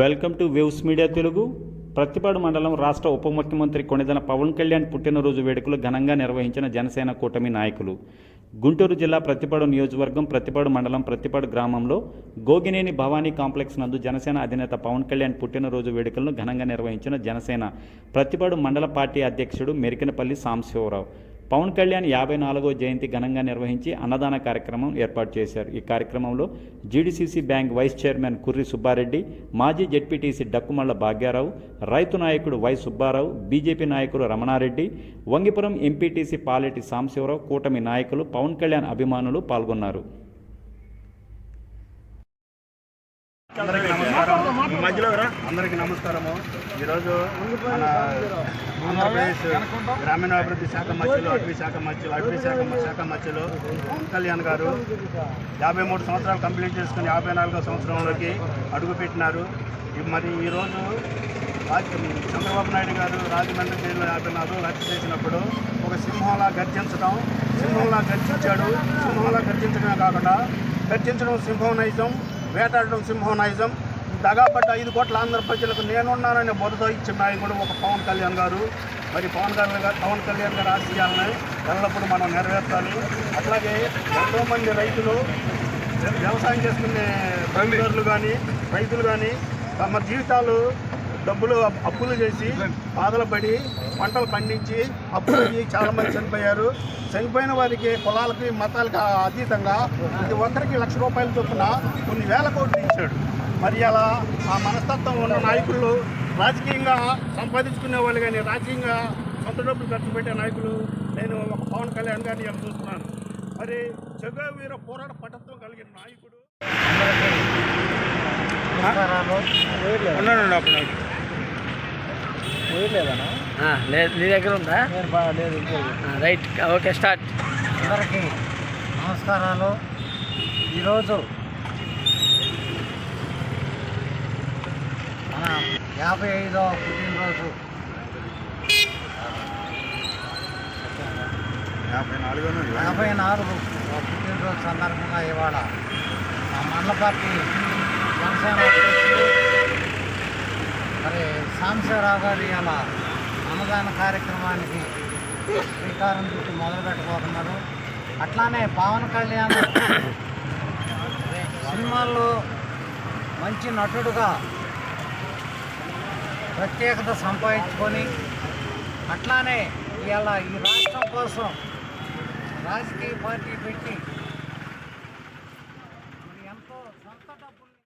Welcome to Waves Media Telugu. Prathipadu మండలం రాష్ట్ర ఉప ముఖ్యమంత్రి కొనిదన పవన్ కళ్యాణ్ పుట్టినరోజు వేడుకలు ఘనంగా నిర్వహించిన జనసేన కూటమి నాయకులు. గుంటూరు జిల్లా ప్రతిపాడు నియోజకవర్గం ప్రతిపాడు మండలం ప్రతిపాడు గ్రామంలో గోగినేని భవానీ కాంప్లెక్స్ నందు జనసేన అధినేత పవన్ కళ్యాణ్ పుట్టినరోజు వేడుకలను ఘనంగా నిర్వహించిన జనసేన ప్రతిపాడు మండల పార్టీ అధ్యక్షుడు మెరికినపల్లి సాంబశివరావు పవన్ కళ్యాణ్ యాభై నాలుగో జయంతి ఘనంగా నిర్వహించి అన్నదాన కార్యక్రమం ఏర్పాటు చేశారు. ఈ కార్యక్రమంలో GDCC bank vice chairman Kurri Subbareddy మాజీ జెడ్పీటీసీ డక్కుమళ్ళ భాగ్యారావు రైతు నాయకుడు వై సుబ్బారావు బీజేపీ నాయకుడు రమణారెడ్డి వంగిపురం ఎంపీటీసీ పాలెటి సాంబశివరావు కూటమి నాయకులు పవన్ కళ్యాణ్ అభిమానులు పాల్గొన్నారు. అందరికీ నమస్కారం. మధ్యలో అందరికీ నమస్కారము. ఈరోజు మన ఆంధ్రప్రదేశ్ గ్రామీణాభివృద్ధి శాఖ మధ్యలో అటవీ శాఖ మధ్యలో అటవీ శాఖ శాఖ మధ్యలో కళ్యాణ్ గారు యాభై మూడు సంవత్సరాలు కంప్లీట్ చేసుకుని యాభై నాలుగో సంవత్సరంలోకి అడుగుపెట్టినారు మరి ఈరోజు చంద్రబాబు నాయుడు గారు రాజమండ్రి జైల్లో యాభై నాలుగు రద్దు చేసినప్పుడు ఒక సింహంలా గర్జించడం సింహంలా గర్జించాడు. సింహంలా గర్జించడమే కాకుండా గర్జించడం సింహం నైజం. వేటాడడం సింహం నైజం దగాపడ్డ ఐదు కోట్ల ఆంధ్ర ప్రజలకు నేనున్నానని బురద ఇచ్చిన నాయకుడు ఒక పవన్ కళ్యాణ్ గారు. మరి పవన్ కళ్యాణ్ గారు పవన్ కళ్యాణ్ గారు ఆశయాలని ఎల్లప్పుడూ మనం నెరవేర్చాలి. అట్లాగే ఎంతోమంది రైతులు వ్యవసాయం చేసుకునే రైతులు కానీ రైతులు కానీ తమ జీవితాలు డబ్బులు అప్- అప్పులు చేసి బాధలు పడి పంటలు పండించి అప్పులు అయ్యి చాలా మంది చనిపోయారు. చనిపోయిన వారికి కులాలకి మతాలకి అతీతంగా ప్రతి ఒక్కరికి లక్ష రూపాయల చొప్పున కొన్ని వేల కోట్లు ఇచ్చాడు. మరి అలా ఆ మనస్తత్వం ఉన్న నాయకులు రాజకీయంగా సంపాదించుకునే వాళ్ళు కానీ రాజకీయంగా సొంత డబ్బులు ఖర్చు పెట్టే నాయకులు నేను ఒక పవన్ కళ్యాణ్ గారిని ఇలా చూస్తున్నాను. మరి జగ వీర పోరాట పటత్వం కలిగిన నాయకుడు ఉన్నాను అప్పుడు. లేదు నీ దగ్గర ఉందా? Right okay start. అందరికీ నమస్కారాలు. ఈరోజు మన యాభై ఐదవ పుట్టినరోజు. యాభై నాలుగు యాభై నాలుగు పుట్టినరోజు సందర్భంగా ఇవాళ మా మండల పార్టీ జనసేన అధ్యక్షులు మరి సాంబశివరావు గారు ఇలా అన్నదాన కార్యక్రమానికి శ్రీకారం చుట్టూ మొదలు పెట్టబోతున్నారు అట్లానే పవన్ కళ్యాణ్ సినిమాల్లో మంచి నటుడుగా ప్రత్యేకత సంపాదించుకొని అట్లానే ఇలా ఈ రాష్ట్రం కోసం రాజకీయ పార్టీ పెట్టి